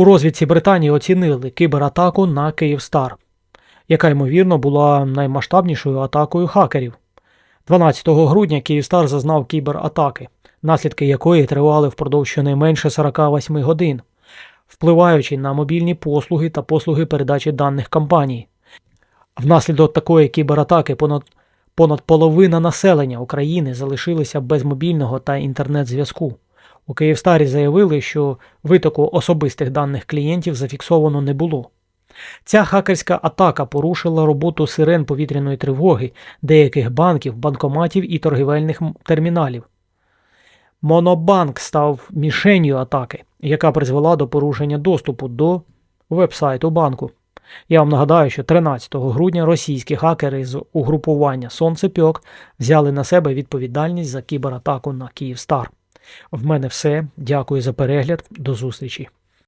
У розвідці Британії оцінили кібератаку на Київстар, яка ймовірно була наймасштабнішою атакою хакерів. 12 грудня Київстар зазнав кібератаки, наслідки якої тривали впродовж щонайменше 48 годин, впливаючи на мобільні послуги та послуги передачі даних компаній. Внаслідок такої кібератаки понад, понад половина населення України залишилися без мобільного та інтернет-зв'язку. У Київстарі заявили, що витоку особистих даних клієнтів зафіксовано не було. Ця хакерська атака порушила роботу сирен повітряної тривоги деяких банків, банкоматів і торгівельних терміналів. Монобанк став мішенью атаки, яка призвела до порушення доступу до вебсайту банку. Я вам нагадаю, що 13 грудня російські хакери з угрупування Сонцепьок взяли на себе відповідальність за кібератаку на Київстар. В мене все. Дякую за перегляд. До зустрічі.